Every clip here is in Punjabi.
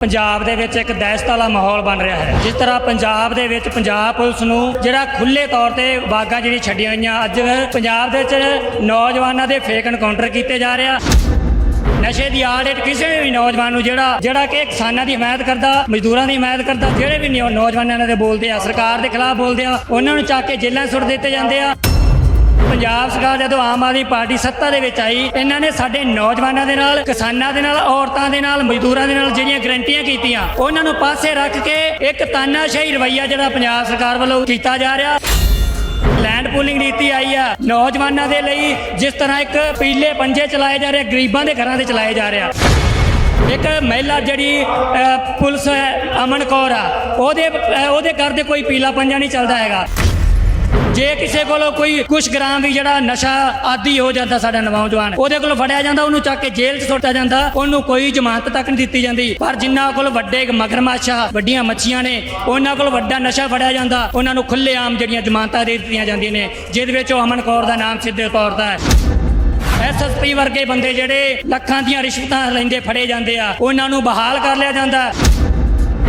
ਪੰਜਾਬ ਦੇ ਵਿੱਚ ਇੱਕ ਦਹਿਸ਼ਤ ਵਾਲਾ ਮਾਹੌਲ ਬਣ ਰਿਹਾ ਹੈ। ਜਿਸ ਤਰ੍ਹਾਂ ਪੰਜਾਬ ਦੇ ਵਿੱਚ ਪੰਜਾਬ ਪੁਲਿਸ ਨੂੰ ਜਿਹੜਾ ਖੁੱਲੇ ਤੌਰ ਤੇ ਬਾਗਾਂ ਜਿਹੜੀ ਛੱਡੀਆਂ ਹੋਈਆਂ, ਅੱਜ ਪੰਜਾਬ ਦੇ ਵਿੱਚ ਨੌਜਵਾਨਾਂ ਦੇ ਫੇਕ ਐਨਕਾਊਂਟਰ ਕੀਤੇ ਜਾ ਰਿਹਾ ਨਸ਼ੇ ਦੀ ਆੜ ਹੇਠ ਕਿਸੇ ਵੀ ਨੌਜਵਾਨ ਨੂੰ ਜਿਹੜਾ ਜਿਹੜਾ ਕਿ ਕਿਸਾਨਾਂ ਦੀ ਹਮਾਇਤ ਕਰਦਾ, ਮਜ਼ਦੂਰਾਂ ਦੀ ਹਮਾਇਤ ਕਰਦਾ, ਜਿਹੜੇ ਵੀ ਨੌ- ਨੌਜਵਾਨਾਂ ਇਹਨਾਂ ਦੇ ਬੋਲਦੇ ਆ, ਸਰਕਾਰ ਦੇ ਖਿਲਾਫ ਬੋਲਦੇ ਆ, ਉਹਨਾਂ ਨੂੰ ਚੱਕ ਕੇ ਜੇਲ੍ਹਾਂ ਸੁੱਟ ਦਿੱਤੇ ਜਾਂਦੇ ਆ। ਪੰਜਾਬ ਸਰਕਾਰ ਜਦੋਂ ਆਮ ਆਦਮੀ ਪਾਰਟੀ ਸੱਤਾ ਦੇ ਵਿੱਚ ਆਈ, ਇਹਨਾਂ ਨੇ ਸਾਡੇ ਨੌਜਵਾਨਾਂ ਦੇ ਨਾਲ, ਕਿਸਾਨਾਂ ਦੇ ਨਾਲ, ਔਰਤਾਂ ਦੇ ਨਾਲ, ਮਜ਼ਦੂਰਾਂ ਦੇ ਨਾਲ ਜਿਹੜੀਆਂ ਗਰੰਟੀਆਂ ਕੀਤੀਆਂ, ਉਹਨਾਂ ਨੂੰ ਪਾਸੇ ਰੱਖ ਕੇ ਇੱਕ ਤਾਨਾਸ਼ਾਹੀ ਰਵਈਆ ਜਿਹੜਾ ਪੰਜਾਬ ਸਰਕਾਰ ਵੱਲੋਂ ਕੀਤਾ ਜਾ ਰਿਹਾ। ਲੈਂਡ ਪੂਲਿੰਗ ਨੀਤੀ ਆਈ ਆ, ਨੌਜਵਾਨਾਂ ਦੇ ਲਈ ਜਿਸ ਤਰ੍ਹਾਂ ਇੱਕ ਪੀਲੇ ਪੰਜੇ ਚਲਾਏ ਜਾ ਰਹੇ, ਗਰੀਬਾਂ ਦੇ ਘਰਾਂ ਦੇ ਚਲਾਏ ਜਾ ਰਿਹਾ ਇੱਕ ਮਹਿਲਾ ਜਿਹੜੀ ਪੁਲਿਸ ਹੈ, ਅਮਨ ਕੌਰ ਆ, ਉਹਦੇ ਉਹਦੇ ਘਰ ਦੇ ਕੋਈ ਪੀਲਾ ਪੰਜਾ ਨਹੀਂ ਚੱਲਦਾ ਹੈਗਾ। ਜੇ ਕਿਸੇ ਕੋਲੋਂ ਕੋਈ ਕੁਛ ਗ੍ਰਾਮ ਵੀ ਜਿਹੜਾ ਨਸ਼ਾ ਆਦੀ ਹੋ ਜਾਂਦਾ ਸਾਡਾ ਨੌਜਵਾਨ, ਉਹਦੇ ਕੋਲ ਫੜਿਆ ਜਾਂਦਾ, ਉਹਨੂੰ ਚੱਕ ਕੇ ਜੇਲ੍ਹ 'ਚ ਸੁੱਟਿਆ ਜਾਂਦਾ, ਉਹਨੂੰ ਕੋਈ ਜ਼ਮਾਨਤ ਤੱਕ ਨਹੀਂ ਦਿੱਤੀ ਜਾਂਦੀ। ਪਰ ਜਿਨ੍ਹਾਂ ਕੋਲ ਵੱਡੇ ਮਗਰਮੱਛ, ਵੱਡੀਆਂ ਮੱਛੀਆਂ ਨੇ, ਉਹਨਾਂ ਕੋਲ ਵੱਡਾ ਨਸ਼ਾ ਫੜਿਆ ਜਾਂਦਾ, ਉਹਨਾਂ ਨੂੰ ਖੁੱਲ੍ਹੇਆਮ ਜਿਹੜੀਆਂ ਜ਼ਮਾਨਤਾਂ ਦੇ ਦਿੱਤੀਆਂ ਜਾਂਦੀਆਂ ਨੇ, ਜਿਹਦੇ ਵਿੱਚ ਉਹ ਅਮਨ ਕੌਰ ਦਾ ਨਾਮ ਸਿੱਧੇ ਤੌਰ ਤੇ ਹੈ। ਐਸਐਸਪੀ ਵਰਗੇ ਬੰਦੇ ਜਿਹੜੇ ਲੱਖਾਂ ਦੀਆਂ ਰਿਸ਼ਵਤਾਂ ਲੈਂਦੇ ਫੜੇ ਜਾਂਦੇ ਆ, ਉਹਨਾਂ ਨੂੰ ਬਹਾਲ ਕਰ ਲਿਆ ਜਾਂਦਾ।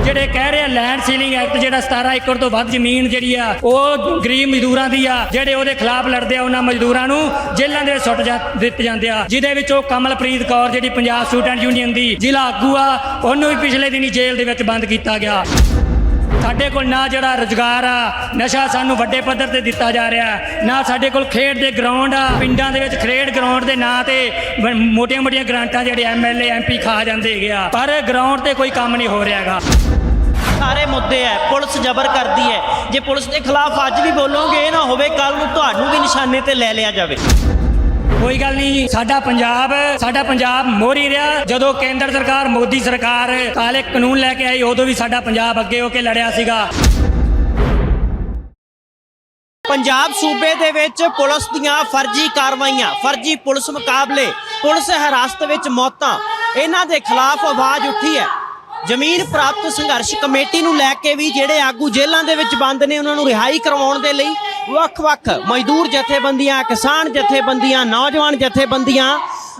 ਜਿਹੜੇ ਕਹਿ ਰਹੇ ਆ ਲੈਂਡ ਸੀਲਿੰਗ ਐਕਟ ਜਿਹੜਾ 17 ਏਕੜ ਤੋਂ ਵੱਧ ਜ਼ਮੀਨ ਜਿਹੜੀ ਆ, ਉਹ ਗਰੀਬ ਮਜ਼ਦੂਰਾਂ ਦੀ ਆ, ਜਿਹੜੇ ਉਹਦੇ ਖਿਲਾਫ ਲੜਦੇ ਆ, ਉਹਨਾਂ ਮਜ਼ਦੂਰਾਂ ਨੂੰ ਜੇਲ੍ਹਾਂ ਦੇ ਵਿੱਚ ਸੁੱਟ ਜਾ, ਦਿੱਤੇ ਜਾਂਦੇ ਆ। ਜਿਹਦੇ ਵਿੱਚ ਉਹ ਕਮਲਪ੍ਰੀਤ ਕੌਰ ਜਿਹੜੀ ਪੰਜਾਬ ਸਟੂਡੈਂਟ ਯੂਨੀਅਨ ਦੀ ਜ਼ਿਲ੍ਹਾ ਆਗੂ ਆ, ਉਹਨੂੰ ਵੀ ਪਿਛਲੇ ਦਿਨੀ ਜੇਲ੍ਹ ਦੇ ਵਿੱਚ ਬੰਦ ਕੀਤਾ ਗਿਆ। ਸਾਡੇ ਕੋਲ ਨਾ ਜਿਹੜਾ ਰੁਜ਼ਗਾਰ ਆ, ਨਸ਼ਾ ਸਾਨੂੰ ਵੱਡੇ ਪੱਧਰ ਤੇ ਦਿੱਤਾ ਜਾ ਰਿਹਾ ਨਾ ਸਾਡੇ ਕੋਲ ਖੇਡ ਦੇ ਗਰਾਊਂਡ ਆ, ਪਿੰਡਾਂ ਦੇ ਵਿੱਚ ਖੇਡ ਗਰਾਊਂਡ ਦੇ ਨਾਂ ਤੇ ਮੋਟੀਆਂ-ਮੋਟੀਆਂ ਗ੍ਰਾਂਟਾਂ ਜਿਹੜੇ ਐਮਐਲਏ ਐਮਪੀ ਖਾ ਜਾਂਦੇ ਹੈਗੇ ਆ, ਪਰ ਗਰਾਊਂਡ ਤੇ ਕੋਈ ਕੰਮ ਨਹੀਂ ਹੋ ਰਿਹਾਗਾ ਸਾਰੇ ਮੁੱਦੇ ਹੈ ਪੁਲਿਸ ਜ਼ਬਰ ਕਰਦੀ ਹੈ ਜੇ ਪੁਲਿਸ ਦੇ ਖਿਲਾਫ ਅੱਜ ਵੀ ਬੋਲੋਗੇ, ਇਹ ਨਾ ਹੋਵੇ ਕੱਲ ਨੂੰ ਤੁਹਾਨੂੰ ਵੀ ਨਿਸ਼ਾਨੇ ਤੇ ਲੈ ਲਿਆ ਜਾਵੇ। ਕੋਈ ਗੱਲ ਨਹੀਂ। ਸਾਡਾ ਪੰਜਾਬ ਸਾਡਾ ਪੰਜਾਬ ਮੋਰੀ ਰਿਹਾ। ਜਦੋਂ ਕੇਂਦਰ ਸਰਕਾਰ, ਮੋਦੀ ਸਰਕਾਰ ਕਾਲੇ ਕਾਨੂੰਨ ਲੈ ਕੇ ਆਈ, ਉਦੋਂ ਵੀ ਸਾਡਾ ਪੰਜਾਬ ਅੱਗੇ ਹੋ ਕੇ ਲੜਿਆ ਸੀਗਾ। ਪੰਜਾਬ ਸੂਬੇ ਦੇ ਵਿੱਚ ਪੁਲਿਸ ਦੀਆਂ ਫਰਜ਼ੀ ਕਾਰਵਾਈਆਂ, ਫਰਜ਼ੀ ਪੁਲਿਸ ਮੁਕਾਬਲੇ, ਪੁਲਿਸ ਹਿਰਾਸਤ ਵਿੱਚ ਮੌਤਾਂ, ਇਹਨਾਂ ਦੇ ਖਿਲਾਫ ਆਵਾਜ਼ ਉੱਠੀ ਹੈ। ਜ਼ਮੀਨ ਪ੍ਰਾਪਤ ਸੰਘਰਸ਼ ਕਮੇਟੀ ਨੂੰ ਲੈ ਕੇ ਵੀ ਜਿਹੜੇ ਆਗੂ ਜੇਲ੍ਹਾਂ ਦੇ ਵਿੱਚ ਬੰਦ ਨੇ, ਉਹਨਾਂ ਨੂੰ ਰਿਹਾਈ ਕਰਵਾਉਣ ਦੇ ਲਈ ਵੱਖ-ਵੱਖ ਮਜ਼ਦੂਰ ਜਥੇਬੰਦੀਆਂ, ਕਿਸਾਨ ਜਥੇਬੰਦੀਆਂ, ਨੌਜਵਾਨ ਜਥੇਬੰਦੀਆਂ,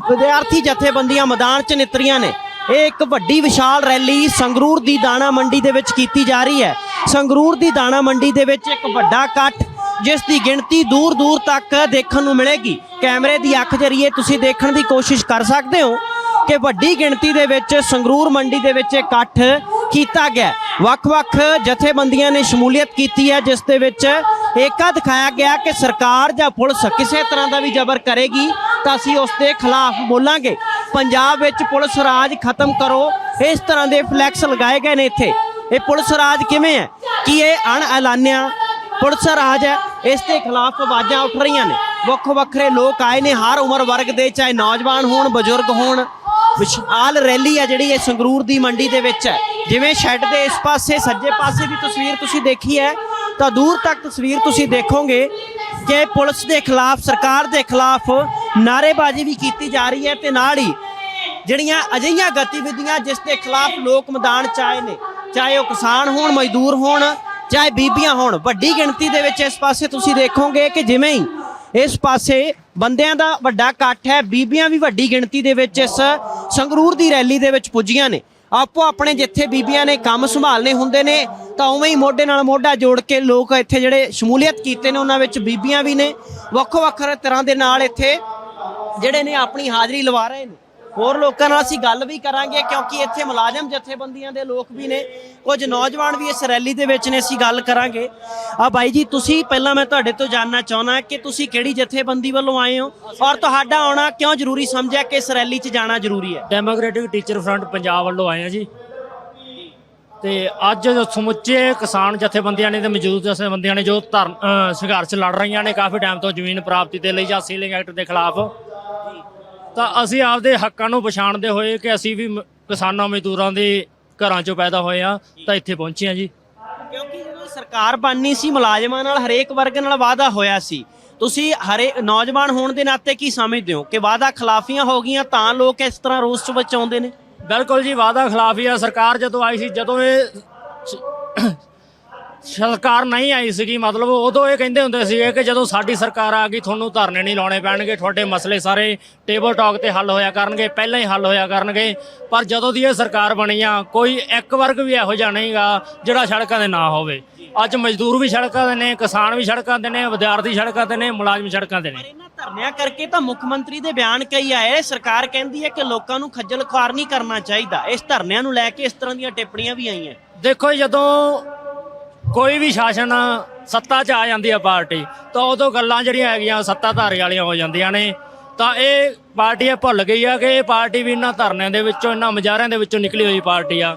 ਵਿਦਿਆਰਥੀ ਜਥੇਬੰਦੀਆਂ ਮੈਦਾਨ 'ਚ ਨਿਤਰੀਆਂ ਨੇ। ਇਹ ਇੱਕ ਵੱਡੀ ਵਿਸ਼ਾਲ ਰੈਲੀ ਸੰਗਰੂਰ ਦੀ ਦਾਣਾ ਮੰਡੀ ਦੇ ਵਿੱਚ ਕੀਤੀ ਜਾ ਰਹੀ ਹੈ। ਸੰਗਰੂਰ ਦੀ ਦਾਣਾ ਮੰਡੀ ਦੇ ਵਿੱਚ ਇੱਕ ਵੱਡਾ ਇਕੱਠ ਜਿਸ ਦੀ ਗਿਣਤੀ ਦੂਰ ਦੂਰ ਤੱਕ ਦੇਖਣ ਨੂੰ ਮਿਲੇਗੀ। ਕੈਮਰੇ ਦੀ ਅੱਖ ਜਰੀਏ ਤੁਸੀਂ ਦੇਖਣ ਦੀ ਕੋਸ਼ਿਸ਼ ਕਰ ਸਕਦੇ ਹੋ ਕਿ ਵੱਡੀ ਗਿਣਤੀ ਦੇ ਵਿੱਚ ਸੰਗਰੂਰ ਮੰਡੀ ਦੇ ਵਿੱਚ ਇਕੱਠ ਕੀਤਾ ਗਿਆ ਵੱਖ-ਵੱਖ ਜਥੇਬੰਦੀਆਂ ਨੇ ਸ਼ਮੂਲੀਅਤ ਕੀਤੀ ਹੈ, ਜਿਸ ਦੇ ਵਿੱਚ ਏਕਾ ਦਿਖਾਇਆ ਗਿਆ ਕਿ ਸਰਕਾਰ ਜਾਂ ਪੁਲਿਸ ਕਿਸੇ ਤਰ੍ਹਾਂ ਦਾ ਵੀ ਜ਼ਬਰ ਕਰੇਗੀ ਤਾਂ ਅਸੀਂ ਉਸ ਦੇ ਖਿਲਾਫ ਬੋਲਾਂਗੇ। ਪੰਜਾਬ ਵਿੱਚ ਪੁਲਿਸ ਰਾਜ ਖਤਮ ਕਰੋ। ਇਸ ਤਰ੍ਹਾਂ ਦੇ ਫਲੈਕਸ ਲਗਾਏ ਗਏ ਨੇ ਇੱਥੇ। ਇਹ ਪੁਲਿਸ ਰਾਜ ਕਿਵੇਂ ਹੈ? ਕਿ ਇਹ ਅਣ ਐਲਾਨਿਆ ਪੁਲਿਸ ਰਾਜ ਹੈ? ਇਸ ਦੇ ਖਿਲਾਫ ਆਵਾਜ਼ਾਂ ਉੱਠ ਰਹੀਆਂ ਨੇ। ਵੱਖ ਵੱਖਰੇ ਲੋਕ ਆਏ ਨੇ। ਹਰ ਉਮਰ ਵਰਗ ਦੇ ਚਾਹੇ ਨੌਜਵਾਨ ਹੋਣ, ਬਜ਼ੁਰਗ ਹੋਣ। ਵਿਸ਼ਾਲ ਰੈਲੀ ਹੈ ਜਿਹੜੀ ਇਹ ਸੰਗਰੂਰ ਦੀ ਮੰਡੀ ਦੇ ਵਿੱਚ ਹੈ। ਜਿਵੇਂ ਸ਼ੈੱਡ ਦੇ ਇਸ ਪਾਸੇ, ਸੱਜੇ ਪਾਸੇ ਦੀ ਤਸਵੀਰ ਤੁਸੀਂ ਦੇਖੀ ਹੈ। ਤਾਂ ਦੂਰ ਤੱਕ ਤਸਵੀਰ ਤੁਸੀਂ ਦੇਖੋਗੇ ਕਿ ਪੁਲਿਸ ਦੇ ਖਿਲਾਫ, ਸਰਕਾਰ ਦੇ ਖਿਲਾਫ ਨਾਅਰੇਬਾਜ਼ੀ ਵੀ ਕੀਤੀ ਜਾ ਰਹੀ ਹੈ ਤੇ ਨਾਲ ਹੀ ਜਿਹੜੀਆਂ ਅਜਿਹੀਆਂ ਗਤੀਵਿਧੀਆਂ ਜਿਸ ਦੇ ਖਿਲਾਫ ਲੋਕ ਮੈਦਾਨ ਚ ਆਏ ਨੇ, ਚਾਹੇ ਉਹ ਕਿਸਾਨ ਹੋਣ, ਮਜ਼ਦੂਰ ਹੋਣ, ਚਾਹੇ ਬੀਬੀਆਂ ਹੋਣ, ਵੱਡੀ ਗਿਣਤੀ ਦੇ ਵਿੱਚ ਇਸ ਪਾਸੇ ਤੁਸੀਂ ਦੇਖੋਗੇ ਕਿ ਜਿਵੇਂ ਹੀ ਇਸ ਪਾਸੇ ਬੰਦਿਆਂ ਦਾ ਵੱਡਾ ਇਕੱਠ ਹੈ, ਬੀਬੀਆਂ ਵੀ ਵੱਡੀ ਗਿਣਤੀ ਦੇ ਵਿੱਚ ਇਸ ਸੰਗਰੂਰ ਦੀ ਰੈਲੀ ਦੇ ਵਿੱਚ ਪੁੱਜੀਆਂ ਨੇ। ਆਪੋ ਆਪਣੇ ਜਿੱਥੇ ਬੀਬੀਆਂ ਨੇ ਕੰਮ ਸੰਭਾਲਨੇ ਹੁੰਦੇ ਨੇ, ਤਾਂ ਉਵੇਂ ਹੀ ਮੋਢੇ ਨਾਲ ਮੋਢਾ ਜੋੜ ਕੇ ਲੋਕ ਇੱਥੇ ਜਿਹੜੇ ਸ਼ਮੂਲੀਅਤ ਕੀਤੇ ਨੇ, ਉਹਨਾਂ ਵਿੱਚ ਬੀਬੀਆਂ ਵੀ ਨੇ। ਵੱਖੋ ਵੱਖ ਤਰ੍ਹਾਂ ਦੇ ਨਾਲ ਇੱਥੇ ਜਿਹੜੇ ਨੇ ਆਪਣੀ ਹਾਜ਼ਰੀ ਲਵਾ ਰਹੇ ਨੇ। ਹੋਰ ਲੋਕਾਂ ਨਾਲ ਅਸੀਂ ਗੱਲ ਵੀ ਕਰਾਂਗੇ ਕਿਉਂਕਿ ਇੱਥੇ ਮੁਲਾਜ਼ਮ ਜਥੇਬੰਦੀਆਂ ਦੇ ਲੋਕ ਵੀ ਨੇ, ਕੁਝ ਨੌਜਵਾਨ ਵੀ ਇਸ ਰੈਲੀ ਦੇ ਵਿੱਚ ਨੇ, ਅਸੀਂ ਗੱਲ ਕਰਾਂਗੇ। ਆ ਬਾਈ ਜੀ, ਤੁਸੀਂ ਪਹਿਲਾਂ ਮੈਂ ਤੁਹਾਡੇ ਤੋਂ ਜਾਨਣਾ ਚਾਹੁੰਦਾ ਕਿ ਤੁਸੀਂ ਕਿਹੜੀ ਜਥੇਬੰਦੀ ਵੱਲੋਂ ਆਏ ਹੋ ਔਰ ਤੁਹਾਡਾ ਆਉਣਾ ਕਿਉਂ ਜ਼ਰੂਰੀ ਸਮਝਿਆ ਕਿ ਇਸ ਰੈਲੀ 'ਚ ਜਾਣਾ ਜ਼ਰੂਰੀ ਹੈ? ਡੈਮੋਕ੍ਰੈਟਿਕ ਟੀਚਰ ਫਰੰਟ ਪੰਜਾਬ ਵੱਲੋਂ ਆਏ ਆ ਜੀ। ਤੇ ਅੱਜ ਜੋ ਸਮੁੱਚੇ ਕਿਸਾਨ ਜਥੇਬੰਦੀਆਂ ਨੇ ਤੇ ਮੌਜੂਦ ਜਥੇਬੰਦੀਆਂ ਨੇ ਜੋ ਧਰਨ ਸੰਘਰਸ਼ ਲੜ ਰਹੀਆਂ ਨੇ, ਕਾਫੀ ਟਾਈਮ ਤੋਂ ਜ਼ਮੀਨ ਪ੍ਰਾਪਤੀ ਦੇ ਲਈ ਜਾਂ ਸੀਲਿੰਗ ਐਕਟ ਦੇ ਖਿਲਾਫ। ਤਾਂ ਅਸੀਂ ਆਪਦੇ ਹੱਕਾਂ ਨੂੰ ਪਛਾਣਦੇ ਹੋਏ ਕਿ ਅਸੀਂ ਵੀ ਮ- ਕਿਸਾਨਾਂ ਮਜ਼ਦੂਰਾਂ ਦੇ ਘਰਾਂ ਚੋਂ ਪੈਦਾ ਹੋਏ ਆ ਤਾਂ ਇੱਥੇ ਪਹੁੰਚੇ ਆ ਜੀ। ਕਿਉਂਕਿ ਜਦੋਂ ਸਰਕਾਰ ਬਣਨੀ ਸੀ ਮੁਲਾਜ਼ਮਾਂ ਨਾਲ ਹਰੇਕ ਵਰਗ ਨਾਲ ਵਾਅਦਾ ਹੋਇਆ ਸੀ। ਤੁਸੀਂ ਹਰੇ ਨੌਜਵਾਨ ਹੋਣ ਦੇ ਨਾਤੇ ਕੀ ਸਮਝਦੇ ਹੋ ਕਿ ਵਾਅਦਾ ਖਿਲਾਫੀਆਂ ਹੋ ਗਈਆਂ ਤਾਂ ਲੋਕ ਇਸ ਤਰ੍ਹਾਂ ਰੋਸ ਚ ਵਿੱਚ ਆਉਂਦੇ ਨੇ? ਬਿਲਕੁਲ ਜੀ ਵਾਅਦਾ ਖਿਲਾਫ ਹੀ ਆ। ਸਰਕਾਰ ਜਦੋਂ ਆਈ ਸੀ ਜਦੋਂ ਇਹ ਸਰਕਾਰ ਨਹੀਂ ਆਈ ਸੀਗੀ ਮਤਲਬ ਉਦੋਂ ਇਹ ਕਹਿੰਦੇ ਹੁੰਦੇ ਸੀਗੇ ਕਿ ਜਦੋਂ ਸਾਡੀ ਸਰਕਾਰ ਆ ਗਈ ਤੁਹਾਨੂੰ ਧਰਨੇ ਨਹੀਂ ਲਾਉਣੇ ਪੈਣਗੇ ਤੁਹਾਡੇ ਮਸਲੇ ਸਾਰੇ ਟੇਬਲ ਟਾਕ ਤੇ ਹੱਲ ਹੋਇਆ ਕਰਨਗੇ ਪਹਿਲਾਂ ਹੀ ਹੱਲ ਹੋਇਆ ਕਰਨਗੇ। ਪਰ ਜਦੋਂ ਦੀ ਇਹ ਸਰਕਾਰ ਬਣੀ ਆ ਕੋਈ ਇੱਕ ਵਰਗ ਵੀ ਇਹੋ ਜਿਹਾ ਨਹੀਂਗਾ ਜਿਹੜਾ ਸੜਕਾਂ ਦੇ ਨਾ ਹੋਵੇ। ਅੱਜ ਮਜ਼ਦੂਰ ਵੀ ਸੜਕਾਂ ਦੇ ਨੇ ਕਿਸਾਨ ਵੀ ਸੜਕਾਂ ਦੇ ਨੇ ਵਿਦਿਆਰਥੀ ਸੜਕਾਂ ਤੇ ਨੇ ਮੁਲਾਜ਼ਮ ਸੜਕਾਂ ਤੇ ਨੇ। ਇਹਨਾਂ ਧਰਨਿਆਂ ਕਰਕੇ ਤਾਂ ਮੁੱਖ ਮੰਤਰੀ ਦੇ ਬਿਆਨ ਕਈ ਆਏ ਸਰਕਾਰ ਕਹਿੰਦੀ ਹੈ ਕਿ ਲੋਕਾਂ ਨੂੰ ਖੱਜਲ ਖੁਆਰ ਨਹੀਂ ਕਰਨਾ ਚਾਹੀਦਾ। ਇਸ ਧਰਨਿਆਂ ਨੂੰ ਲੈ ਕੇ ਇਸ ਤਰ੍ਹਾਂ ਦੀਆਂ ਟਿੱਪਣੀਆਂ ਵੀ ਆਈਆਂ। ਦੇਖੋ ਜਦੋਂ ਕੋਈ ਵੀ ਸ਼ਾਸਨ ਸੱਤਾ 'ਚ ਆ ਜਾਂਦੀ ਆ ਪਾਰਟੀ ਤਾਂ ਉਦੋਂ ਗੱਲਾਂ ਜਿਹੜੀਆਂ ਹੈਗੀਆਂ ਸੱਤਾਧਾਰੀ ਵਾਲੀਆਂ ਹੋ ਜਾਂਦੀਆਂ ਨੇ। ਤਾਂ ਇਹ ਪਾਰਟੀ ਇਹ ਭੁੱਲ ਗਈ ਆ ਕਿ ਇਹ ਪਾਰਟੀ ਵੀ ਇਹਨਾਂ ਧਰਨਿਆਂ ਦੇ ਵਿੱਚੋਂ ਇਹਨਾਂ ਮੁਜ਼ਾਹਰਿਆਂ ਦੇ ਵਿੱਚੋਂ ਨਿਕਲੀ ਹੋਈ ਪਾਰਟੀ ਆ।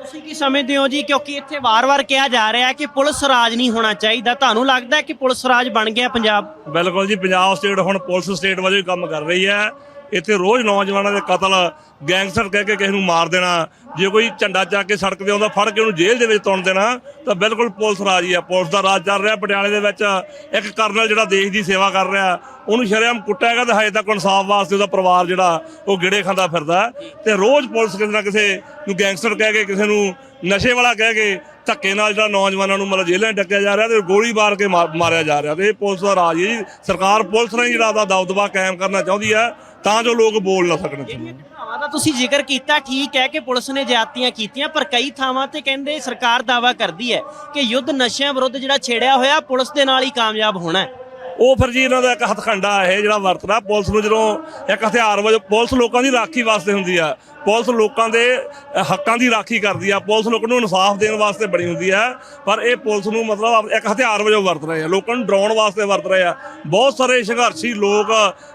ਤੁਸੀਂ ਕੀ ਸਮਝਦੇ ਹੋ ਜੀ? ਕਿਉਂਕਿ ਇੱਥੇ ਵਾਰ-ਵਾਰ ਕਿਹਾ ਜਾ ਰਿਹਾ ਹੈ ਕਿ ਪੁਲਿਸ ਰਾਜ ਨਹੀਂ ਹੋਣਾ ਚਾਹੀਦਾ। ਤੁਹਾਨੂੰ ਲੱਗਦਾ ਹੈ ਕਿ ਪੁਲਿਸ ਰਾਜ ਬਣ ਗਿਆ ਪੰਜਾਬ? ਬਿਲਕੁਲ ਜੀ ਪੰਜਾਬ ਸਟੇਟ ਹੁਣ ਪੁਲਿਸ ਸਟੇਟ ਵਜੋਂ ਕੰਮ ਕਰ ਰਹੀ ਹੈ। ਇੱਥੇ ਰੋਜ਼ ਨੌਜਵਾਨਾਂ ਦੇ ਕਤਲ, ਗੈਂਗਸਟਰ ਕਹਿ ਕੇ ਕਿਸੇ ਨੂੰ ਮਾਰ ਦੇਣਾ, ਜੇ ਕੋਈ ਝੰਡਾ ਚੱਕ ਕੇ ਸੜਕ ਤੇ ਆਉਂਦਾ, ਫੜ ਕੇ ਉਹਨੂੰ ਜੇਲ੍ਹ ਦੇ ਵਿੱਚ ਤੁੰਨ ਦੇਣਾ, ਤਾਂ ਬਿਲਕੁਲ ਪੁਲਿਸ ਰਾਜ ਹੀ ਆ। ਪੁਲਿਸ ਦਾ ਰਾਜ ਚੱਲ ਰਿਹਾ ਪਟਿਆਲੇ ਦੇ ਵਿੱਚ। ਇੱਕ ਕਰਨਲ ਜਿਹੜਾ ਦੇਸ਼ ਦੀ ਸੇਵਾ ਕਰ ਰਿਹਾ, ਉਹਨੂੰ ਸ਼ਰੇਆਮ ਕੁੱਟਿਆ ਹੈਗਾ ਤੇ ਹਜੇ ਤੱਕ ਇਨਸਾਫ ਵਾਸਤੇ ਉਹਦਾ ਪਰਿਵਾਰ ਜਿਹੜਾ, ਉਹ ਗਿੜੇ ਖਾਂਦਾ ਫਿਰਦਾ। ਹੈ। ਤੇ ਰੋਜ਼ ਪੁਲਿਸ ਕਿਸੇ ਨਾ ਕਿਸੇ ਨੂੰ ਗੈਂਗਸਟਰ ਕਹਿ ਕੇ, ਕਿਸੇ ਨੂੰ ਨਸ਼ੇ ਵਾਲਾ ਕਹਿ ਕੇ, ਧੱਕੇ ਨਾਲ ਜਿਹੜਾ ਨੌਜਵਾਨਾਂ ਨੂੰ ਮਤਲਬ ਜੇਲ੍ਹਾਂ ਡੱਕਿਆ ਜਾ ਰਿਹਾ ਤੇ ਗੋਲੀ ਮਾਰ ਕੇ ਮਾ- ਮਾਰਿਆ ਜਾ ਰਿਹਾ। ਤੇ ਇਹ ਪੁਲਿਸ ਦਾ ਰਾਜ ਹੈ ਜੀ। ਸਰਕਾਰ ਪੁਲਿਸ ਨੇ ਜਿਹੜਾ ਦਾ ਦਬਦਬਾ ਕਾਇਮ ਕਰਨਾ ਚਾਹੁੰਦੀ ਹੈ ਤਾਂ ਜੋ ਲੋਕ ਬੋਲ ਨਾ ਸਕਣ ਘਟਨਾਵਾਂ ਦਾ ਤੁਸੀਂ ਜ਼ਿਕਰ ਕੀਤਾ, ਠੀਕ ਹੈ ਕਿ ਪੁਲਿਸ ਨੇ ਜ਼ਿਆਦਤੀਆਂ ਕੀਤੀਆਂ, ਪਰ ਕਈ ਥਾਵਾਂ ਤੇ ਕਹਿੰਦੇ ਸਰਕਾਰ ਦਾਵਾ ਕਰਦੀ ਹੈ ਕਿ ਯੁੱਧ ਨਸ਼ਿਆਂ ਵਿਰੁੱਧ ਜਿਹੜਾ ਛੇੜਿਆ ਹੋਇਆ, ਪੁਲਿਸ ਦੇ ਨਾਲ ਹੀ ਕਾਮਯਾਬ ਹੋਣਾ ਹੈ। ਉਹ ਫਿਰ ਜੀ ਇਹਨਾਂ ਦਾ ਇੱਕ ਹੱਥਖੰਡਾ ਇਹ ਜਿਹੜਾ ਵਰਤਦਾ ਪੁਲਿਸ ਨੂੰ ਜਦੋਂ ਇੱਕ ਹਥਿਆਰ ਵਜੋਂ ਪੁਲਿਸ ਲੋਕਾਂ ਦੀ ਰਾਖੀ ਵਾਸਤੇ ਹੁੰਦੀ ਆ, ਪੁਲਿਸ ਲੋਕਾਂ ਦੇ ਹੱਕਾਂ ਦੀ ਰਾਖੀ ਕਰਦੀ ਆ, ਪੁਲਿਸ ਲੋਕਾਂ ਨੂੰ ਇਨਸਾਫ ਦੇਣ ਵਾਸਤੇ ਬਣੀ ਹੁੰਦੀ ਆ, ਪਰ ਇਹ ਪੁਲਿਸ ਨੂੰ ਮਤਲਬ ਇੱਕ ਹਥਿਆਰ ਵਜੋਂ ਵਰਤ ਰਹੇ ਆ, ਲੋਕਾਂ ਨੂੰ ਡਰਾਉਣ ਵਾਸਤੇ ਵਰਤ ਰਹੇ ਆ। ਬਹੁਤ ਸਾਰੇ ਸੰਘਰਸ਼ੀ ਲੋਕ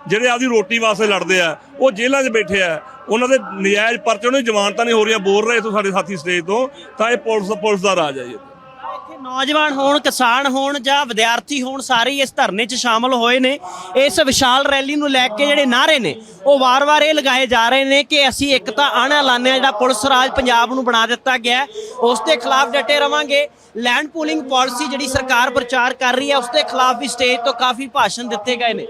ਜਿਹੜੇ ਆਪਦੀ ਰੋਟੀ ਵਾਸਤੇ ਲੜਦੇ ਆ, ਉਹ ਜੇਲ੍ਹਾਂ 'ਚ ਬੈਠੇ ਆ, ਉਹਨਾਂ ਦੇ ਨਜਾਇਜ਼ ਪਰਚੇ, ਉਹਨਾਂ ਦੀ ਜ਼ਮਾਨਤਾਂ ਨਹੀਂ ਹੋ ਰਹੀਆਂ, ਬੋਲ ਰਹੇ ਤੋਂ ਸਾਡੇ ਸਾਥੀ ਸਟੇਜ ਤੋਂ, ਤਾਂ ਇਹ ਪੁਲਿਸ ਪੁਲਿਸ ਦਾ ਰਾਜ ਹੈ ਜੀ। ਨੌਜਵਾਨ ਹੋਣ, ਕਿਸਾਨ ਹੋਣ ਜਾਂ ਵਿਦਿਆਰਥੀ ਹੋਣ ਸਾਰੇ ਹੀ ਇਸ ਧਰਨੇ 'ਚ ਸ਼ਾਮਲ ਹੋਏ ਨੇ। ਇਸ ਵਿਸ਼ਾਲ ਰੈਲੀ ਨੂੰ ਲੈ ਕੇ ਜਿਹੜੇ ਨਾਅਰੇ ਨੇ, ਉਹ ਵਾਰ-ਵਾਰ ਇਹ ਲਗਾਏ ਜਾ ਰਹੇ ਨੇ ਕਿ ਅਸੀਂ ਇੱਕ ਤਾਂ ਆਣਾ ਲਾਣੇ ਜਿਹੜਾ ਪੁਲਿਸ ਰਾਜ ਪੰਜਾਬ ਨੂੰ ਬਣਾ ਦਿੱਤਾ ਗਿਆ ਉਸ ਦੇ ਖਿਲਾਫ ਡਟੇ ਰਵਾਂਗੇ। ਲੈਂਡ ਪੂਲਿੰਗ ਪਾਲਿਸੀ ਜਿਹੜੀ ਸਰਕਾਰ ਪ੍ਰਚਾਰ ਕਰ ਰਹੀ ਹੈ, ਉਸ ਦੇ ਖਿਲਾਫ ਵੀ ਸਟੇਜ ਤੋਂ ਕਾਫੀ ਭਾਸ਼ਣ ਦਿੱਤੇ ਗਏ ਨੇ।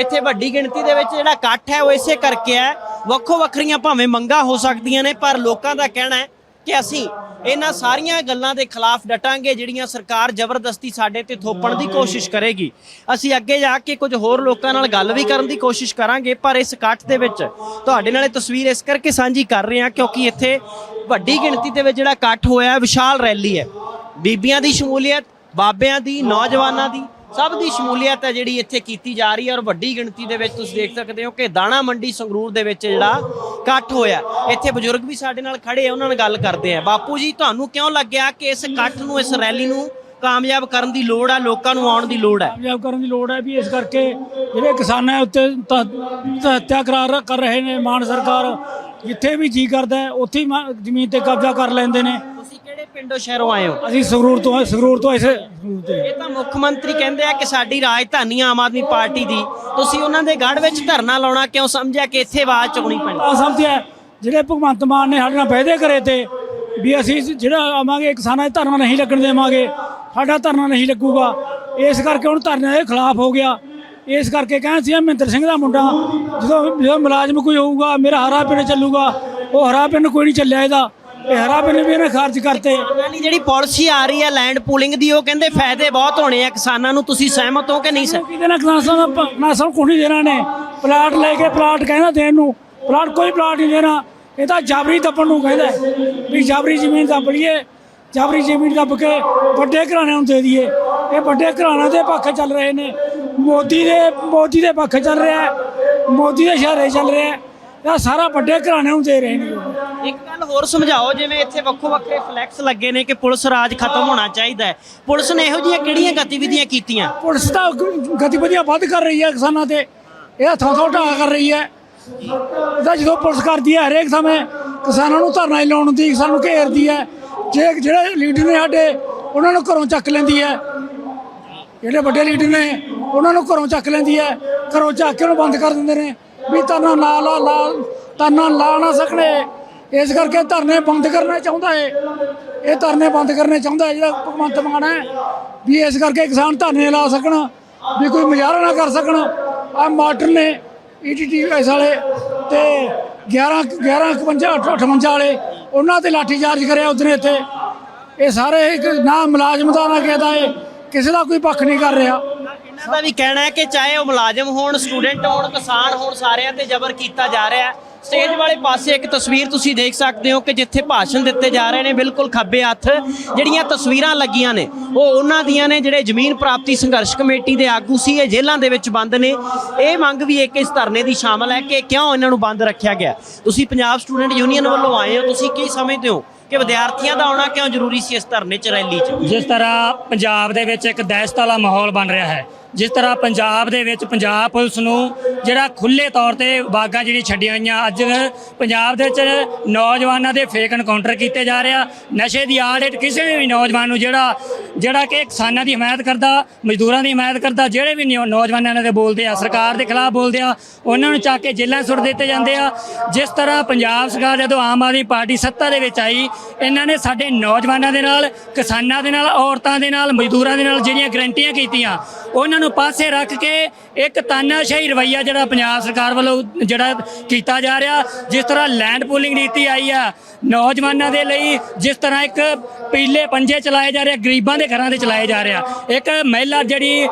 ਇੱਥੇ ਵੱਡੀ ਗਿਣਤੀ ਦੇ ਵਿੱਚ ਜਿਹੜਾ ਇਕੱਠ ਹੈ, ਉਹ ਇਸੇ ਕਰਕੇ ਹੈ। ਵੱਖੋ ਵੱਖਰੀਆਂ ਭਾਵੇਂ ਮੰਗਾਂ ਹੋ ਸਕਦੀਆਂ ਨੇ, ਪਰ ਲੋਕਾਂ ਦਾ ਕਹਿਣਾ ਹੈ ਕਿ ਅਸੀਂ ਇਹਨਾਂ ਸਾਰੀਆਂ ਗੱਲਾਂ ਦੇ ਖਿਲਾਫ ਡਟਾਂਗੇ, ਜਿਹੜੀਆਂ ਸਰਕਾਰ ਜ਼ਬਰਦਸਤੀ ਸਾਡੇ ਤੇ ਥੋਪਣ ਦੀ ਕੋਸ਼ਿਸ਼ ਕਰੇਗੀ। ਅਸੀਂ ਅੱਗੇ ਜਾ ਕੇ ਕੁਝ ਹੋਰ ਲੋਕਾਂ ਨਾਲ ਗੱਲ ਵੀ ਕਰਨ ਦੀ ਕੋਸ਼ਿਸ਼ ਕਰਾਂਗੇ, ਪਰ ਇਸ ਇਕੱਠ ਦੇ ਵਿੱਚ ਤੁਹਾਡੇ ਨਾਲ ਇਹ ਤਸਵੀਰ ਇਸ ਕਰਕੇ ਸਾਂਝੀ ਕਰ ਰਹੇ ਹਾਂ ਕਿਉਂਕਿ ਇੱਥੇ ਵੱਡੀ ਗਿਣਤੀ ਦੇ ਵਿੱਚ ਜਿਹੜਾ ਇਕੱਠ ਹੋਇਆ, ਵਿਸ਼ਾਲ ਰੈਲੀ ਹੈ। ਬੀਬੀਆਂ ਦੀ ਸ਼ਮੂਲੀਅਤ, ਬਾਬਿਆਂ ਦੀ, ਨੌਜਵਾਨਾਂ ਦੀ ਸਭ ਦੀ ਸ਼ਮੂਲੀਅਤ ਹੈ ਜਿਹੜੀ ਇੱਥੇ ਕੀਤੀ ਜਾ ਰਹੀ ਹੈ ਔਰ ਵੱਡੀ ਗਿਣਤੀ ਦੇ ਵਿੱਚ ਤੁਸੀਂ ਦੇਖ ਸਕਦੇ ਹੋ ਕਿ ਦਾਣਾ ਮੰਡੀ ਸੰਗਰੂਰ ਦੇ ਵਿੱਚ ਜਿਹੜਾ ਇਕੱਠ ਹੋਇਆ ਇੱਥੇ ਬਜ਼ੁਰਗ ਵੀ ਸਾਡੇ ਨਾਲ ਖੜੇ ਆ, ਉਹਨਾਂ ਨਾਲ ਗੱਲ ਕਰਦੇ ਆ। ਬਾਪੂ ਜੀ, ਤੁਹਾਨੂੰ ਕਿਉਂ ਲੱਗਿਆ ਕਿ ਇਸ ਇਕੱਠ ਨੂੰ, ਇਸ ਰੈਲੀ ਨੂੰ ਕਾਮਯਾਬ ਕਰਨ ਦੀ ਲੋੜ ਹੈ, ਲੋਕਾਂ ਨੂੰ ਆਉਣ ਦੀ ਲੋੜ ਹੈ? ਕਾਮਯਾਬ ਕਰਨ ਦੀ ਲੋੜ ਹੈ ਵੀ ਇਸ ਕਰਕੇ ਜਿਹੜੇ ਕਿਸਾਨਾਂ ਉੱਤੇ ਹੱਤਿਆ ਕਰਾਰ ਕਰ ਰਹੇ ਨੇ, ਮਾਨ ਸਰਕਾਰ ਜਿੱਥੇ ਵੀ ਜੀ ਕਰਦਾ ਉੱਥੇ ਹੀ ਮਾ- ਜ਼ਮੀਨ ਤੇ ਕਬਜ਼ਾ ਕਰ ਲੈਂਦੇ ਨੇ। ਪਿੰਡੋਂ ਸ਼ਹਿਰੋਂ ਆਏ ਹੋ? ਅਸੀਂ ਸੰਗਰੂਰ ਤੋਂ ਸੰਗਰੂਰ ਤੋਂ ਇਸੇ ਸੰਗਰੂਰ ਤੋਂ ਇਹ ਤਾਂ ਮੁੱਖ ਮੰਤਰੀ ਕਹਿੰਦੇ ਆ ਕਿ ਸਾਡੀ ਰਾਜਧਾਨੀ ਆਮ ਆਦਮੀ ਪਾਰਟੀ ਦੀ। ਤੁਸੀਂ ਉਹਨਾਂ ਦੇ ਗੜ ਵਿੱਚ ਧਰਨਾ ਲਾਉਣਾ ਕਿਉਂ ਸਮਝਿਆ ਕਿ ਇੱਥੇ ਆਵਾਜ਼ ਚੁਕਣੀ ਪੈਣੀ? ਆ ਸਮਝਿਆ। ਜਿਹੜੇ ਭਗਵੰਤ ਮਾਨ ਨੇ ਸਾਡੇ ਨਾਲ ਵਾਅਦੇ ਕਰੇ ਤੇ ਵੀ ਅਸੀਂ ਜਿਹੜਾ ਆਵਾਂਗੇ ਕਿਸਾਨਾਂ ਦੇ ਧਰਨਾ ਨਹੀਂ ਲੱਗਣ ਦੇਵਾਂਗੇ ਸਾਡਾ ਧਰਨਾ ਨਹੀਂ ਲੱਗੂਗਾ। ਇਸ ਕਰਕੇ ਹੁਣ ਧਰਨੇ ਦੇ ਖਿਲਾਫ ਹੋ ਗਿਆ। ਇਸ ਕਰਕੇ ਕਹਿੰਦੇ ਸੀ ਮਹਿੰਦਰ ਸਿੰਘ ਦਾ ਮੁੰਡਾ ਜਦੋਂ ਜਦੋਂ ਮੁਲਾਜ਼ਮ ਕੋਈ ਹੋਊਗਾ ਮੇਰਾ ਹਰਾ ਪਿੰਡ ਚੱਲੂਗਾ ਉਹ ਹਰਾ ਪਿੰਡ ਕੋਈ ਨਹੀਂ ਚੱਲਿਆ ਇਹਦਾ। ਇਹ ਹਰਾ ਪਿੰਡ ਵੀ ਇਹਨੇ ਖਾਰਜ ਕਰਤੇ। ਦੀ ਜਿਹੜੀ ਪਾਲਿਸੀ ਆ ਰਹੀ ਹੈ ਲੈਂਡ ਪੂਲਿੰਗ ਦੀ ਉਹ ਕਹਿੰਦੇ ਫਾਇਦੇ ਬਹੁਤ ਹੋਣੇ ਆ। ਕਿਸਾਨਾਂ ਨੂੰ ਤੁਸੀਂ ਸਹਿਮਤ ਹੋ ਕਿ ਨਹੀਂ ਸਹਿਮਤ ਕਿਹਦੇ ਨਾਲ ਕਿਸਾਨਾਂ ਦਾ ਕਿਸਾਨਾਂ ਕੋਈ ਨਹੀਂ ਦੇਣਾ ਨੇ। ਪਲਾਟ ਲੈ ਕੇ ਪਲਾਟ ਕਹਿੰਦਾ ਦੇਣ ਨੂੰ। ਪਲਾਟ ਕੋਈ ਪਲਾਟ ਨਹੀਂ ਦੇਣਾ। ਇਹ ਤਾਂ ਜਾਬਰੀ ਦੱਬਣ ਨੂੰ ਕਹਿੰਦਾ ਹੈ। ਵੀ ਜਾਬਰੀ ਜ਼ਮੀਨ ਦੱਬ ਲਈਏ। ਜਾਬਰੀ ਜ਼ਮੀਨ ਦੱਬ ਕੇ ਵੱਡੇ ਘਰਾਣਿਆਂ ਨੂੰ ਦੇ ਦਈਏ। ਇਹ ਵੱਡੇ ਘਰਾਣਿਆਂ ਦੇ ਪੱਖ ਚੱਲ ਰਹੇ ਨੇ। ਮੋਦੀ ਦੇ ਮੋਦੀ ਦੇ ਪੱਖ ਚੱਲ ਰਿਹਾ ਹੈ। ਮੋਦੀ ਦੇ ਇਸ਼ਾਰੇ ਚੱਲ ਰਿਹਾ ਹੈ। ਇਹ ਸਾਰਾ ਵੱਡੇ ਘਰਾਣਿਆਂ ਨੂੰ ਦੇ ਰਹੇ ਨੇ। ਹੋਰ ਸਮਝਾਓ, ਜਿਵੇਂ ਇੱਥੇ ਵੱਖੋ ਵੱਖਰੇ ਫਲੈਕਸ ਲੱਗੇ ਨੇ ਕਿ ਪੁਲਿਸ ਰਾਜ ਖਤਮ ਹੋਣਾ ਚਾਹੀਦਾ ਹੈ। ਪੁਲਿਸ ਨੇ ਇਹੋ ਜਿਹੀਆਂ ਕਿਹੜੀਆਂ ਗਤੀਵਿਧੀਆਂ ਕੀਤੀਆਂ? ਪੁਲਿਸ ਤਾਂ ਗ- ਗਤੀਵਿਧੀਆਂ ਵੱਧ ਕਰ ਰਹੀ ਹੈ ਕਿਸਾਨਾਂ ਤੇ। ਇਹ ਥੋਂ ਥੋਂ ਢਾਹ ਕਰ ਰਹੀ ਹੈ। ਇਹਦਾ ਜਦੋਂ ਪੁਲਿਸ ਕਰਦੀ ਹੈ, ਹਰੇਕ ਸਮੇਂ ਕਿਸਾਨਾਂ ਨੂੰ ਧਰਨਾ ਹੀ ਲਾਉਣ ਦੀ, ਕਿਸਾਨਾਂ ਨੂੰ ਘੇਰਦੀ ਹੈ। ਜੇ ਜਿਹੜੇ ਲੀਡਰ ਨੇ ਸਾਡੇ, ਉਹਨਾਂ ਨੂੰ ਘਰੋਂ ਚੱਕ ਲੈਂਦੀ ਹੈ। ਜਿਹੜੇ ਵੱਡੇ ਲੀਡਰ ਨੇ, ਉਹਨਾਂ ਨੂੰ ਘਰੋਂ ਚੱਕ ਲੈਂਦੀ ਹੈ। ਘਰੋਂ ਚੱਕ ਕੇ ਉਹਨੂੰ ਬੰਦ ਕਰ ਦਿੰਦੇ ਨੇ। ਵੀ ਧਰਨਾ ਲਾ ਲਾ ਲਾ ਧਰਨਾ ਲਾ ਨਾ ਸਕਣੇ। ਇਸ ਕਰਕੇ ਧਰਨੇ ਬੰਦ ਕਰਨਾ ਚਾਹੁੰਦਾ ਹੈ ਇਹ ਧਰਨੇ ਬੰਦ ਕਰਨੇ ਚਾਹੁੰਦਾ ਹੈ ਜਿਹੜਾ ਭਗਵੰਤ ਮਾਨ ਹੈ ਵੀ ਇਸ ਕਰਕੇ ਕਿਸਾਨ ਧਰਨੇ ਲਾ ਸਕਣ, ਵੀ ਕੋਈ ਮੁਜ਼ਾਹਰਾ ਨਾ ਕਰ ਸਕਣ। ਆ ਮਾਸਟਰ ਨੇ ਈਟੀਟੀ ਐਸ ਵਾਲੇ ਤੇ 11 11 51 58 ਵਾਲੇ, ਉਹਨਾਂ ਤੇ ਲਾਠੀ ਚਾਰਜ ਕਰਿਆ ਉਦਨੇ ਇੱਥੇ। ਇਹ ਸਾਰੇ ਨਾ ਮੁਲਾਜ਼ਮ ਦਾ ਨਾ ਕਿਹਦਾ ਹੈ ਕਿਸੇ ਦਾ ਕੋਈ ਪੱਖ ਨਹੀਂ ਕਰ ਰਿਹਾ। ਇਹਨਾਂ ਦਾ ਵੀ ਕਹਿਣਾ ਹੈ ਕਿ ਚਾਹੇ ਉਹ ਮੁਲਾਜ਼ਮ ਹੋਣ, ਸਟੂਡੈਂਟ ਹੋਣ, ਕਿਸਾਨ ਹੋਣ, ਸਾਰਿਆਂ ਤੇ ਜ਼ਬਰ ਕੀਤਾ ਜਾ ਰਿਹਾ ਹੈ। ਸਟੇਜ ਵਾਲੇ ਪਾਸੇ ਇੱਕ ਤਸਵੀਰ ਤੁਸੀਂ ਦੇਖ ਸਕਦੇ ਹੋ ਕਿ ਜਿੱਥੇ ਭਾਸ਼ਣ ਦਿੱਤੇ ਜਾ ਰਹੇ ਨੇ, ਬਿਲਕੁਲ ਖੱਬੇ ਹੱਥ ਜਿਹੜੀਆਂ ਤਸਵੀਰਾਂ ਲੱਗੀਆਂ ਨੇ, ਉਹ ਉਹਨਾਂ ਦੀਆਂ ਨੇ ਜਿਹੜੇ ਜ਼ਮੀਨ ਪ੍ਰਾਪਤੀ ਸੰਘਰਸ਼ ਕਮੇਟੀ ਦੇ ਆਗੂ ਸੀ, ਇਹ ਜੇਲ੍ਹਾਂ ਦੇ ਵਿੱਚ ਬੰਦ ਨੇ। ਇਹ ਮੰਗ ਵੀ ਇੱਕ ਇਸ ਧਰਨੇ ਦੀ ਸ਼ਾਮਲ ਹੈ ਕਿ ਕਿਉਂ ਇਹਨਾਂ ਨੂੰ ਬੰਦ ਰੱਖਿਆ ਗਿਆ? ਤੁਸੀਂ ਪੰਜਾਬ ਸਟੂਡੈਂਟ ਯੂਨੀਅਨ ਵੱਲੋਂ ਆਏ ਹੋ, ਤੁਸੀਂ ਕੀ ਸਮਝਦੇ ਹੋ ਕਿ ਵਿਦਿਆਰਥੀਆਂ ਦਾ ਆਉਣਾ ਕਿਉਂ ਜ਼ਰੂਰੀ ਸੀ ਇਸ ਧਰਨੇ 'ਚ ਰੈਲੀ 'ਚ? ਜਿਸ ਤਰ੍ਹਾਂ ਪੰਜਾਬ ਦੇ ਵਿੱਚ ਇੱਕ ਦਹਿਸ਼ਤ ਵਾਲਾ ਮਾਹੌਲ ਬਣ ਰਿਹਾ ਹੈ ਜਿਸ ਤਰ੍ਹਾਂ ਪੰਜਾਬ ਦੇ ਵਿੱਚ ਪੰਜਾਬ ਪੁਲਿਸ ਨੂੰ ਜਿਹੜਾ ਖੁੱਲੇ ਤੌਰ ਤੇ ਬਾਗਾਂ ਜਿਹੜੀ ਛੱਡੀਆਂ ਗਈਆਂ ਅੱਜ ਪੰਜਾਬ ਦੇ ਵਿੱਚ ਨੌਜਵਾਨਾਂ ਦੇ ਫੇਕ ਐਨਕਾਊਂਟਰ ਕੀਤੇ ਜਾ ਰਿਹਾ ਨਸ਼ੇ ਦੀ ਆੜ ਹੇਠ ਕਿਸੇ ਵੀ ਨੌਜਵਾਨ ਨੂੰ ਜਿਹੜਾ ਜਿਹੜਾ ਕਿ ਕਿਸਾਨਾਂ ਦੀ ਹਮਾਇਤ ਕਰਦਾ, ਮਜ਼ਦੂਰਾਂ ਦੀ ਹਮਾਇਤ ਕਰਦਾ, ਜਿਹੜੇ ਵੀ ਨਿਓ- ਨੌਜਵਾਨਾਂ ਦੇ ਬੋਲਦੇ ਆ, ਸਰਕਾਰ ਦੇ ਖਿਲਾਫ ਬੋਲਦੇ ਆ, ਉਹਨਾਂ ਨੂੰ ਚੱਕ ਕੇ ਜੇਲ੍ਹਾਂ ਸੁੱਟ ਦਿੱਤੇ ਜਾਂਦੇ ਆ। ਜਿਸ ਤਰ੍ਹਾਂ ਪੰਜਾਬ ਸਰਕਾਰ ਜਦੋਂ ਆਮ ਆਦਮੀ ਪਾਰਟੀ ਸੱਤਾ ਦੇ ਵਿੱਚ ਆਈ, ਇਹਨਾਂ ਨੇ ਸਾਡੇ ਨੌਜਵਾਨਾਂ ਦੇ ਨਾਲ, ਕਿਸਾਨਾਂ ਦੇ ਨਾਲ, ਔਰਤਾਂ ਦੇ ਨਾਲ, ਮਜ਼ਦੂਰਾਂ ਦੇ ਨਾਲ ਜਿਹੜੀਆਂ ਗਰੰਟੀਆਂ ਕੀਤੀਆਂ, ਉਹਨਾਂ ਨੂੰ ਪਾਸੇ ਰੱਖ ਕੇ ਇੱਕ ਤਾਨਾਸ਼ਾਹੀ ਰਵਈਆ ਜਿਹੜਾ ਪੰਜਾਬ ਸਰਕਾਰ ਵੱਲੋਂ ਜਿਹੜਾ ਕੀਤਾ ਜਾ ਰਿਹਾ ਜਿਸ ਤਰ੍ਹਾਂ ਲੈਂਡ ਪੂਲਿੰਗ ਨੀਤੀ ਆਈ ਆ ਨੌਜਵਾਨਾਂ ਦੇ ਲਈ ਜਿਸ ਤਰ੍ਹਾਂ ਇੱਕ ਪੀਲੇ ਪੰਜੇ ਚਲਾਏ ਜਾ ਰਹੇ ਗਰੀਬਾਂ ਦੇ ਘਰਾਂ ਦੇ ਚਲਾਏ ਜਾ ਰਿਹਾ ਇੱਕ ਮਹਿਲਾ ਜਿਹੜੀ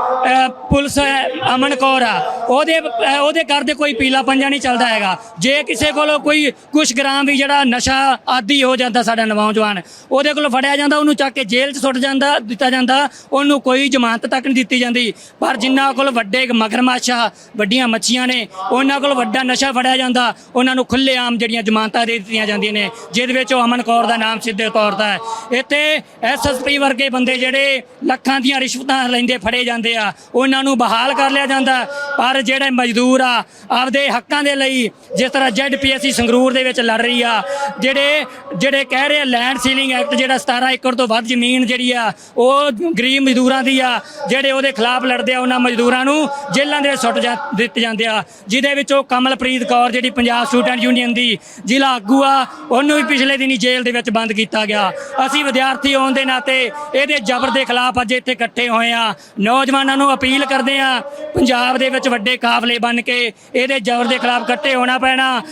ਪੁਲਿਸ ਹੈ, ਅਮਨ ਕੌਰ ਆ ਉਹਦੇ ਉਹਦੇ ਘਰ ਦੇ ਕੋਈ ਪੀਲਾ ਪੰਜਾ ਨਹੀਂ ਚੱਲਦਾ ਹੈਗਾ। ਜੇ ਕਿਸੇ ਕੋਲੋਂ ਕੋਈ ਕੁਛ ਗ੍ਰਾਮ ਵੀ ਜਿਹੜਾ ਨਸ਼ਾ ਆਦੀ ਹੋ ਜਾਂਦਾ ਸਾਡਾ ਨੌਜਵਾਨ ਉਹਦੇ ਕੋਲੋਂ ਫੜਿਆ ਜਾਂਦਾ ਉਹਨੂੰ ਚੱਕ ਕੇ ਜੇਲ੍ਹ 'ਚ ਸੁੱਟ ਜਾਂਦਾ ਦਿੱਤਾ ਜਾਂਦਾ ਉਹਨੂੰ ਕੋਈ ਜ਼ਮਾਨਤ ਤੱਕ ਨਹੀਂ ਦਿੱਤੀ ਜਾਂਦੀ। ਪਰ ਜਿਨ੍ਹਾਂ ਕੋਲ ਵੱਡੇ ਮਗਰਮੱਛਾ, ਵੱਡੀਆਂ ਮੱਛੀਆਂ ਨੇ, ਉਹਨਾਂ ਕੋਲ ਵੱਡਾ ਨਸ਼ਾ ਫੜਿਆ ਜਾਂਦਾ, ਉਹਨਾਂ ਨੂੰ ਖੁੱਲ੍ਹੇਆਮ ਜਿਹੜੀਆਂ ਜ਼ਮਾਨਤਾਂ ਦੇ ਦਿੱਤੀਆਂ ਜਾਂਦੀਆਂ ਨੇ, ਜਿਹਦੇ ਵਿੱਚ ਉਹ ਅਮਨ ਕੌਰ ਦਾ ਨਾਮ ਸਿੱਧੇ ਤੌਰ ਤੇ ਹੈ। ਇੱਥੇ ਐਸਐਸਪੀ ਵਰਗੇ ਬੰਦੇ ਜਿਹੜੇ ਲੱਖਾਂ ਦੀਆਂ ਰਿਸ਼ਵਤਾਂ ਲੈਂਦੇ ਫੜੇ ਜਾਂਦੇ ਆ, ਉਹਨਾਂ ਨੂੰ ਬਹਾਲ ਕਰ ਲਿਆ ਜਾਂਦਾ। ਪਰ ਜਿਹੜੇ ਮਜ਼ਦੂਰ ਆ, ਆਪਦੇ ਹੱਕਾਂ ਦੇ ਲਈ, ਜਿਸ ਤਰ੍ਹਾਂ ਜ਼ੈਡਪੀਐਸਸੀ ਸੰਗਰੂਰ ਦੇ ਵਿੱਚ ਲੜ ਰਹੀ ਆ, ਜਿਹੜੇ ਜਿਹੜੇ ਕਹਿ ਰਹੇ ਲੈਂਡ ਸੀਲਿੰਗ ਐਕਟ ਜਿਹੜਾ 17 ਏਕੜ ਤੋਂ ਵੱਧ ਜ਼ਮੀਨ ਜਿਹੜੀ ਆ, ਉਹ ਗਰੀਬ ਮਜ਼ਦੂਰਾਂ ਦੀ ਆ, ਜਿਹੜੇ ਉਹਦੇ ਖਿਲਾਫ ਲੜਦੇ ਆ ਉਹਨਾਂ ਮਜ਼ਦੂਰਾਂ ਨੂੰ, ਜੇਲ੍ਹਾਂ ਦੇ ਵਿੱਚ ਸੁੱਟ ਜਾ ਦਿੱਤੇ ਜਾਂਦੇ ਆ। ਜਿਹਦੇ ਵਿੱਚ ਉਹ ਕਮਲਪ੍ਰੀਤ ਕੌਰ, ਜਿਹੜੀ ਪੰਜਾਬ ਸਟੂਡੈਂਟ ਯੂਨੀਅਨ ਦੀ ਜ਼ਿਲ੍ਹਾ ਆਗੂ ਆ, ਉਹਨੂੰ ਵੀ ਪਿਛਲੇ ਦਿਨੀ ਜੇਲ੍ਹ ਦੇ ਵਿੱਚ ਬੰਦ ਕੀਤਾ ਗਿਆ। ਅਸੀਂ ਵਿਦਿਆਰਥੀ ਹੋਣ ਦੇ ਨਾਤੇ ਇਹਦੇ ਜ਼ਬਰ ਦੇ ਖਿਲਾਫ ਅੱਜ ਇੱਥੇ ਇਕੱਠੇ ਹੋਏ ਆ। ਨੌਜਵਾਨਾਂ ਨੂੰ ਅਪੀਲ ਕਰਦੇ ਆ, ਪੰਜਾਬ ਦੇ ਵਿੱਚ ਵੱਡੇ ਕਾਫਲੇ ਬਣ ਕੇ ਇਹਦੇ ਜ਼ਬਰ ਦੇ ਖਿਲਾਫ ਇਕੱਠੇ ਹੋਣਾ ਪੈਣਾ।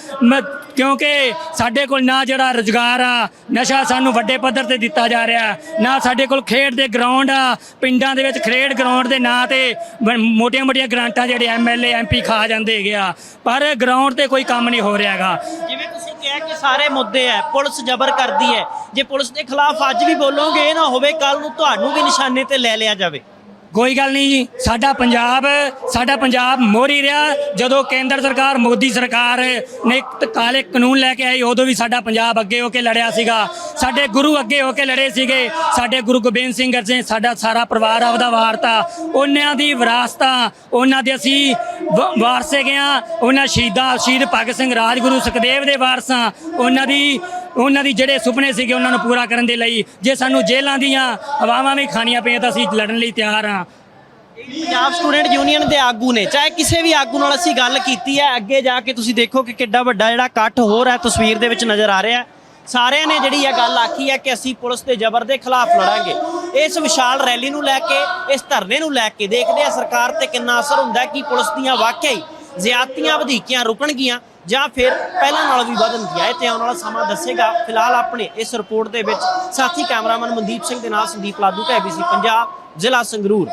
ਕਿਉਂਕਿ ਸਾਡੇ ਕੋਲ ਨਾ ਜਿਹੜਾ ਰੁਜ਼ਗਾਰ ਆ, ਨਸ਼ਾ ਸਾਨੂੰ ਵੱਡੇ ਪੱਧਰ ਤੇ ਦਿੱਤਾ ਜਾ ਰਿਹਾ। ਨਾ ਸਾਡੇ ਕੋਲ ਖੇਡ ਦੇ ਗਰਾਊਂਡ ਆ, ਪਿੰਡਾਂ ਦੇ ਵਿੱਚ ਖੇਡ ਗਰਾਊਂਡ ਦੇ ਨਾਂ ਤੇ ਮੋਟੀਆਂ ਮੋਟੀਆਂ ਗ੍ਰਾਂਟਾਂ ਜਿਹੜੇ ਐਮਐਲਏ ਐਮਪੀ ਖਾ ਜਾਂਦੇ ਹੈਗੇ ਆ। ਪਰ ਗਰਾਊਂਡ ਤੇ ਕੋਈ ਕੰਮ ਨਹੀਂ ਹੋ ਰਿਹਾਗਾ ਜਿਵੇਂ ਤੁਸੀਂ ਕਿਹਾ ਕਿ ਸਾਰੇ ਮੁੱਦੇ ਹੈ ਪੁਲਿਸ ਜ਼ਬਰ ਕਰਦੀ ਹੈ। ਜੇ ਪੁਲਿਸ ਦੇ ਖਿਲਾਫ ਅੱਜ ਵੀ ਬੋਲੋਗੇ ਨਾ ਹੋਵੇ ਕੱਲ ਨੂੰ ਤੁਹਾਨੂੰ ਵੀ ਨਿਸ਼ਾਨੇ ਤੇ ਲੈ ਲਿਆ ਜਾਵੇ। ਕੋਈ ਗੱਲ ਨਹੀਂ ਜੀ, ਸਾਡਾ ਪੰਜਾਬ ਸਾਡਾ ਪੰਜਾਬ ਮੋਰੀ ਰਿਹਾ। ਜਦੋਂ ਕੇਂਦਰ ਸਰਕਾਰ, ਮੋਦੀ ਸਰਕਾਰ ਨੇ ਕਾਲੇ ਕਾਨੂੰਨ ਲੈ ਕੇ ਆਈ, ਉਦੋਂ ਵੀ ਸਾਡਾ ਪੰਜਾਬ ਅੱਗੇ ਹੋ ਕੇ ਲੜਿਆ ਸੀਗਾ। ਸਾਡੇ ਗੁਰੂ ਅੱਗੇ ਹੋ ਕੇ ਲੜੇ ਸੀਗੇ। ਸਾਡੇ ਗੁਰੂ ਗੋਬਿੰਦ ਸਿੰਘ ਜੀ, ਸਾਡਾ ਸਾਰਾ ਪਰਿਵਾਰ ਆਪਦਾ ਵਾਰਤਾ ਉਹਨਾਂ ਦੀ ਵਿਰਾਸਤਾਂ ਉਹਨਾਂ ਦੇ ਅਸੀਂ ਵ- ਵਾਰਸੇ ਗਿਆ ਉਹਨਾਂ ਸ਼ਹੀਦਾਂ, ਸ਼ਹੀਦ ਭਗਤ ਸਿੰਘ ਰਾਜਗੁਰੂ ਸੁਖਦੇਵ ਦੇ ਵਾਰਸਾਂ ਉਹਨਾਂ ਦੀ ਉਹਨਾਂ ਦੀ ਜਿਹੜੇ ਸੁਪਨੇ ਸੀਗੇ ਉਹਨਾਂ ਨੂੰ ਪੂਰਾ ਕਰਨ ਦੇ ਲਈ, ਜੇ ਸਾਨੂੰ ਜੇਲ੍ਹਾਂ ਦੀਆਂ ਹਵਾਵਾਂ ਵੀ ਖਾਣੀਆਂ ਪਈਆਂ ਤਾਂ ਅਸੀਂ ਲੜਨ ਲਈ ਤਿਆਰ ਹਾਂ। ਪੰਜਾਬ ਸਟੂਡੈਂਟ ਯੂਨੀਅਨ ਦੇ ਆਗੂ ਨੇ, ਚਾਹੇ ਕਿਸੇ ਵੀ ਆਗੂ ਨਾਲ ਅਸੀਂ ਗੱਲ ਕੀਤੀ ਹੈ, ਅੱਗੇ ਜਾ ਕੇ ਤੁਸੀਂ ਦੇਖੋ ਕਿ ਕਿੱਡਾ ਵੱਡਾ ਜਿਹੜਾ ਇਕੱਠ ਹੋ ਰਿਹਾ ਤਸਵੀਰ ਦੇ ਵਿੱਚ ਨਜ਼ਰ ਆ ਰਿਹਾ ਸਾਰਿਆਂ ਨੇ ਜਿਹੜੀ ਇਹ ਗੱਲ ਆਖੀ ਹੈ ਕਿ ਅਸੀਂ ਪੁਲਿਸ ਦੇ ਜ਼ਬਰ ਦੇ ਖਿਲਾਫ ਲੜਾਂਗੇ। ਇਸ ਵਿਸ਼ਾਲ ਰੈਲੀ ਨੂੰ ਲੈ ਕੇ, ਇਸ ਧਰਨੇ ਨੂੰ ਲੈ ਕੇ ਦੇਖਦੇ ਆ ਸਰਕਾਰ ਤੇ ਕਿੰਨਾ ਅਸਰ ਹੁੰਦਾ ਕਿ ਪੁਲਿਸ ਦੀਆਂ ਵਾਕਿਆ ਹੀ ਜ਼ਿਆਦਤੀਆਂ ਵਧੀਕੀਆਂ ਰੁਕਣਗੀਆਂ। ਜਾਂ ਫਿਰ ਪਹਿਲਾਂ ਨਾਲੋਂ ਵੀ ਵਧਣਗੀਆਂ ਇਹ ਤੇ ਆਉਣ ਵਾਲਾ ਸਮਾਂ ਦੱਸੇਗਾ। ਫਿਲਹਾਲ ਆਪਣੇ ਇਸ ਰਿਪੋਰਟ ਦੇ ਵਿੱਚ ਸਾਥੀ ਕੈਮਰਾਮੈਨ ਮਨਦੀਪ ਸਿੰਘ ਦੇ ਨਾਲ ਸੰਦੀਪ ਲਾਦੂ ਟੈਬੀਸੀ ਪੰਜਾਬ, ਜ਼ਿਲ੍ਹਾ ਸੰਗਰੂਰ।